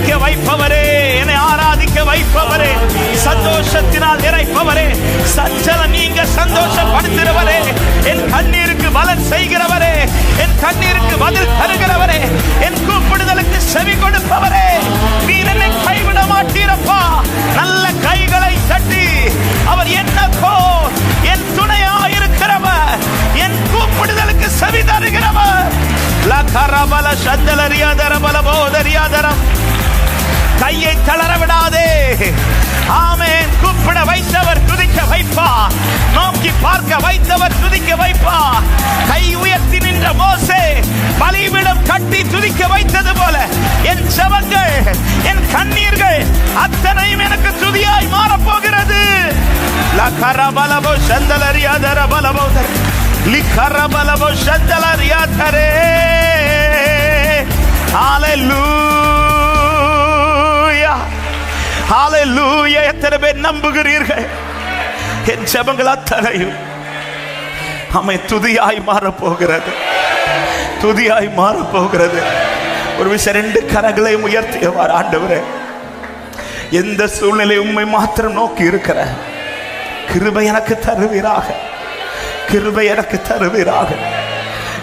துதிக்க வைப்பவரே. என்னை ஆராதிக்க வைப்பவரே. சந்தோஷத்தினால் நிறைப்பவரே. சஞ்சல நீங்க சந்தோஷப்படுத்துகிறவரே. என் கண்ணீருக்கு பலன் செய்கிறவரே. என் கண்ணீருக்கு பதில் தருகிறவரே. என் கூப்பிடுதலுக்கு செவி கொடுப்பவரே. நீர் என்னை கைவிட மாட்டீரப்பா. நல்ல கைகளை தட்டி. அவர் என்னக்கோ என் துணையா இருக்கிறவர் என் கூப்பிடுதலுக்கு செவி தருகிறவர். லகரபல சந்தலரியாதரபல போதரியாதரம் கையை தளர விடாதே. ஆமேன். கூப்பிட வைத்தவர் துதிக்க வைப்பா. நோக்கி பார்க்க வைத்தவர் துதிக்க வைப்பா. கை உயர்த்தி நின்ற மோசே பலிவிடம் கட்டி துதிக்க வைத்தது போல என் செவங்கள் என் கண்ணீர்கள் அத்தனையும் எனக்கு துதியாய் மாறப்போகிறது. லகரபலபோ சந்தலரியாதர பலபோதர் லிகரபலபோ சந்தலரியாதரே எத்தனை பேர் நம்புகிறீர்கள்? என் ஜெபங்கள் அத்தனையும் அமை துதியாய் மாறப் போகிறது துதியாய் மாறப்போகிறது. ஒரு விஷயம் ரெண்டு கரங்களை உயர்த்தியவார் ஆண்டவரே. எந்த சூழ்நிலை உண்மை மாத்திரம் நோக்கி இருக்கிற? கிருபை எனக்கு தருவீராக. கிருபை எனக்கு தருவீராக.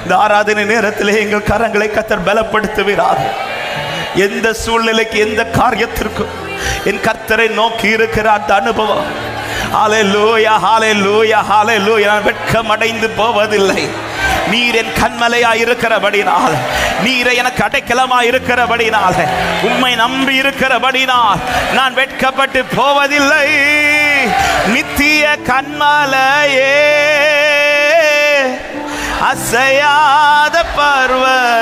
இந்த ஆராதனை நேரத்திலே எங்கள் கரங்களை கத்தர் பலப்படுத்துவீராக. எந்த சூழ்நிலைக்கு எந்த காரியத்திற்கும் என் கர்த்தரை நோக்கி இருக்கிற அந்த அனுபவம். ஹாலே லூயா ஹாலே லூயா ஹாலே லூயா வெட்கம் அடைந்து போவதில்லை. நீர் என் கண்மலையா இருக்கிறபடினால். நீரை எனக்கு அடைக்கலமா இருக்கிறபடினால். உம்மை நம்பி இருக்கிறபடினால். நான் வெட்கப்பட்டு போவதில்லை. நித்திய கண்மலையே. அசையாத பர்வம்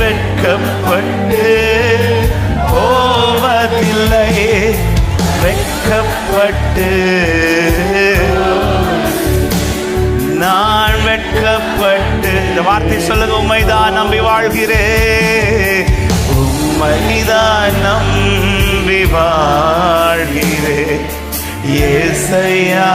வெட்கப்பட்டு போவதில்லை வெட்கப்பட்டு நான் வெட்கப்பட்டு. இந்த வார்த்தை சொல்லுங்க உண்மைதான் நம்பி வாழ்கிறேன் உண்மைதான் நம்பி வாழ்கிறேன் ஏசையா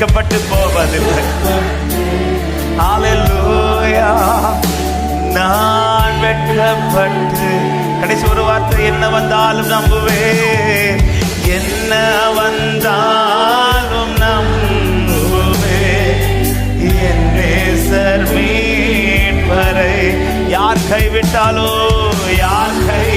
வெட்கப்பட்டு போவதில்லை. நான் வெட்கப்பட்டு கடைசி ஒரு வார்த்தை என்ன வந்தாலும் நம்புவேன் என்ன வந்தாலும் நம்புவேன் என் நேசர் மீட்பரை யார் கைவிட்டாலோ யார் கை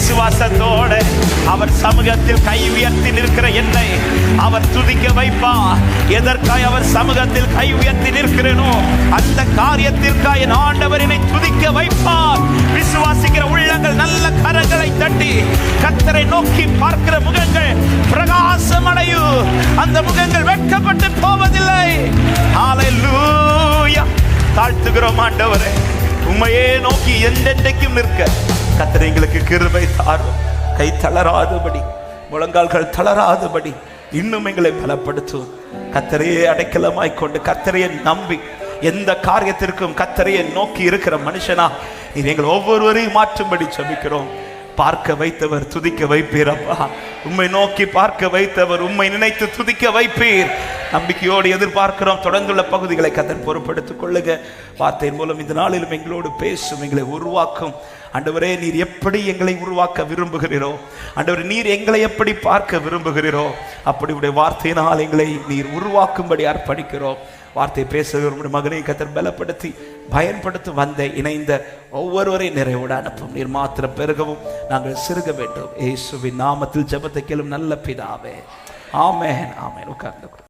விசுவாசத்தோடு அவர் சமூகத்தில் கை உயர்த்தி நிற்கிற என்னை அவர் துதிக்க வைப்பா? எதற்காய் அவர் சமூகத்தில் கை உயர்த்தி நிற்கிறேனோ அந்த காரியத்திற்காய் என் ஆண்டவர் என்னை துதிக்க வைப்பார். விசுவாசிக்கிற உள்ளங்கள் நல்ல கரங்களை தட்டி கத்தரை நோக்கி பார்க்கிற முகங்கள் பிரகாசம் அடையும் அந்த முகங்கள் வெட்கப்பட்டு போவதில்லை. தாழ்த்துகிறோம் ஆண்டவரே. உண்மையே நோக்கி எந்தெந்தைக்கும் நிற்க. கத்தரை எங்களுக்கு கிருபை தாரும். கை தளராதபடி முழங்கால்கள் தளராதபடி இன்னும் எங்களை பலப்படுத்தும். கத்தரையே அடைக்கலமாய் கொண்டு கத்தரையை நம்பி எந்த காரியத்திற்கும் கத்தரையை நோக்கி இருக்கிற மனுஷனா நீர் எங்கள் ஒவ்வொருவரையும் மாற்றும்படி ஜெபிக்கிறோம். பார்க்க வைத்தவர் துதிக்க வைப்பீரப்பா உம்மை நோக்கி பார்க்க வைத்தவர் உம்மை நினைத்து துதிக்க வைப்பீர். நம்பிக்கையோடு எதிர்பார்க்கிறோம். தொடர்ந்துள்ள பகுதிகளை கதன் பொறுப்படுத்திக் கொள்ளுங்க. வார்த்தையின் மூலம் இந்த நாளிலும் எங்களோடு பேசும் எங்களை உருவாக்கும். ஆண்டவரே நீர் எப்படி எங்களை உருவாக்க விரும்புகிறீரோ ஆண்டவரே நீர் எங்களை எப்படி பார்க்க விரும்புகிறீரோ அப்படி உடைய வார்த்தையினால் எங்களை நீர் உருவாக்கும்படி அர்ப்பணிக்கிறோம். வார்த்தை பேசுகிற உம்முடைய மகனை கத்தர் பலப்படுத்தி பயன்படுத்தி வந்த இணைந்த ஒவ்வொருவரை நிறைவோடு அனுப்பும். நீர் மாத்திரம் பெருகவும் நாங்கள் சிறுக வேண்டும். இயேசுவின் நாமத்தில் ஜெபத்தை கேளும் நல்ல பிதாவே. ஆமேன் ஆமேன். உட்கார்ந்து